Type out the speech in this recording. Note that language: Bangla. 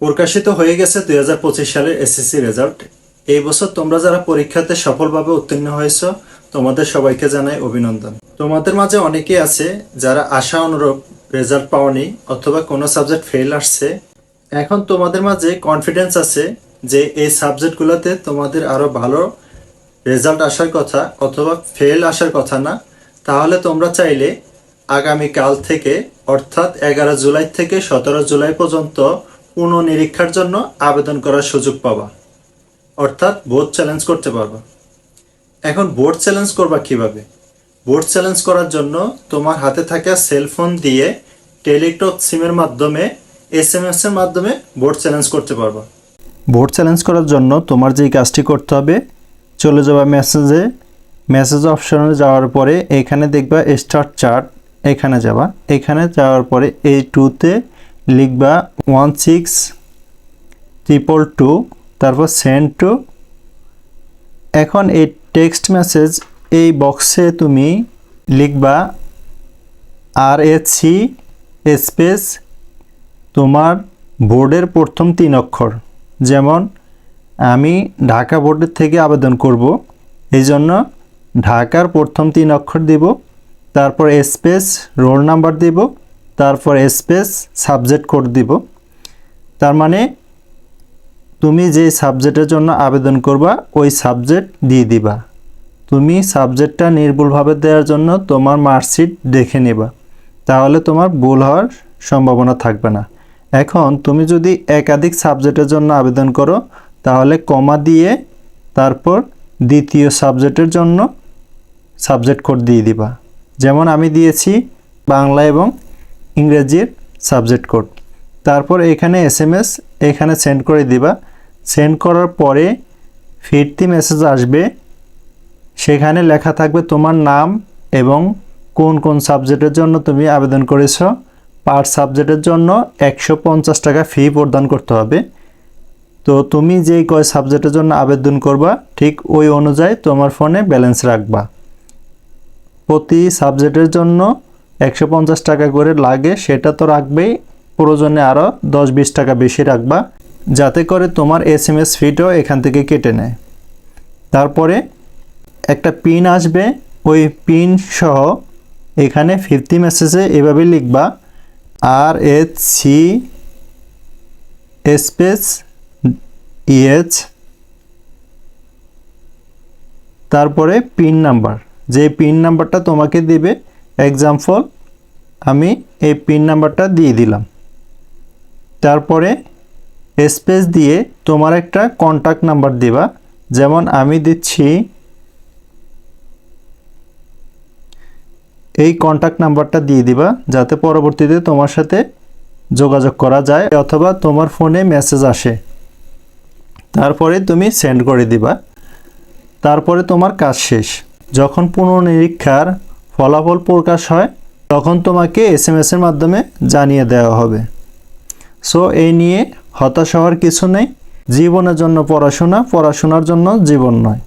প্রকাশিত হয়ে গেছে দুই হাজার পঁচিশ সালের এসএসসি রেজাল্ট এই বছর তোমরা যারা পরীক্ষাতে সফলভাবে উত্তীর্ণ হয়েছ, তোমাদের সবাইকে জানাই অভিনন্দন। তোমাদের মাঝে অনেকেই আছে যারা আশা অনুরূপ রেজাল্ট পাওনি অথবা কোনো সাবজেক্ট ফেল আসছে। এখন তোমাদের মাঝে কনফিডেন্স আছে যে এই সাবজেক্টগুলোতে তোমাদের আরও ভালো রেজাল্ট আসার কথা অথবা ফেল আসার কথা না। তাহলে তোমরা চাইলে আগামী কাল থেকে, অর্থাৎ এগারো জুলাই থেকে সতেরো জুলাই পর্যন্ত পুনঃনিরীক্ষার জন্য আবেদন করার সুযোগ পাবা। অর্থাৎ বোর্ড চ্যালেঞ্জ করতে পারবা। এখন বোর্ড চ্যালেঞ্জ করবা কীভাবে? বোর্ড চ্যালেঞ্জ করার জন্য তোমার হাতে থাকা সেলফোন দিয়ে টেলিটক সিমের মাধ্যমে এস এম এস এর মাধ্যমে বোর্ড চ্যালেঞ্জ করতে পারবা। বোর্ড চ্যালেঞ্জ করার জন্য তোমার যেই কাজটি করতে হবে, চলে যাবা মেসেজে মেসেজ অপশনে যাওয়ার পরে এখানে দেখবা স্টার্ট চার্ট এখানে যাবা। এখানে যাওয়ার পরে এই টুতে লিখবা ওয়ান সিক্স ট্রিপল টু তারপর সেন্ড টু এখন এই টেক্সট মেসেজ এই বক্সে তুমি লিখবা আর সি স্পেস তোমার বোর্ডের প্রথম তিন অক্ষর। যেমন, আমি ঢাকা বোর্ডের থেকে আবেদন করব এই জন্য ঢাকার প্রথম তিন অক্ষর দিব, তারপর স্পেস রোল নাম্বার দিব তারপর স্পেস সাবজেক্ট কোড দিব। তার মানে তুমি যে সাবজেক্টের জন্য আবেদন করবা, ওই সাবজেক্ট দিয়ে দিবা। তুমি সাবজেক্টটা নির্ভুলভাবে দেওয়ার জন্য তোমার মার্কশিট দেখে নেবা। তাহলে তোমার ভুল হওয়ার সম্ভাবনা থাকবে না। এখন তুমি যদি একাধিক সাবজেক্টের জন্য আবেদন করো, তাহলে কমা দিয়ে তারপর দ্বিতীয় সাবজেক্টের জন্য সাবজেক্ট কোড দিয়ে দিবা। যেমন আমি দিয়েছি বাংলা এবং ইংরেজির সাবজেক্ট কোড। তারপর এখানে এস এম এস এখানে সেন্ড করে দিবা। সেন্ড করার পরে ফিরতি মেসেজ আসবে। সেখানে লেখা থাকবে তোমার নাম এবং কোন কোন সাবজেক্টের জন্য তুমি আবেদন করেছ। পার সাবজেক্টের জন্য একশো পঞ্চাশ টাকা ফি প্রদান করতে হবে। তো তুমি যেই কয় সাবজেক্টের জন্য আবেদন করবা, ঠিক ওই অনুযায়ী তোমার ফোনে ব্যালেন্স রাখবা। প্রতি সাবজেক্টের জন্য একশো পঞ্চাশ টাকা করে লাগে, সেটা তো রাখবেই। প্রয়োজনে আরও দশ বিশ টাকা বেশি রাখবা, যাতে করে তোমার এস এম এস ফিটাও এখান থেকে কেটে নেয়। তারপরে একটা পিন আসবে, ওই পিন সহ এখানে ফিফটি মেসেজে এভাবে লিখবা আর এইচ সি স্পেস ইএচ তারপরে পিন নাম্বার। যে পিন নাম্বারটা তোমাকে দিবে এক্সাম্পল আমি এই পিন নাম্বারটা দিয়ে দিলাম। তারপরে স্পেস দিয়ে তোমার একটা কন্ট্যাক্ট নাম্বার দিবা। যেমন আমি দিচ্ছি এই কন্ট্যাক্ট নাম্বারটা দিয়ে দিবা, যাতে পরবর্তীতে তোমার সাথে যোগাযোগ করা যায় অথবা তোমার ফোনে মেসেজ আসে। তারপরে তুমি সেন্ড করে দিবা। তারপরে তোমার কাজ শেষ। যখন পুনর্নিরীক্ষার ফলাফল প্রকাশ হয়, তখন তোমাকে এস এম এর মাধ্যমে জানিয়ে দেওয়া হবে। সো এই নিয়ে হতাশ হওয়ার কিছু নেই। জীবনের জন্য পড়াশোনা, পড়াশোনার জন্য জীবন নয়।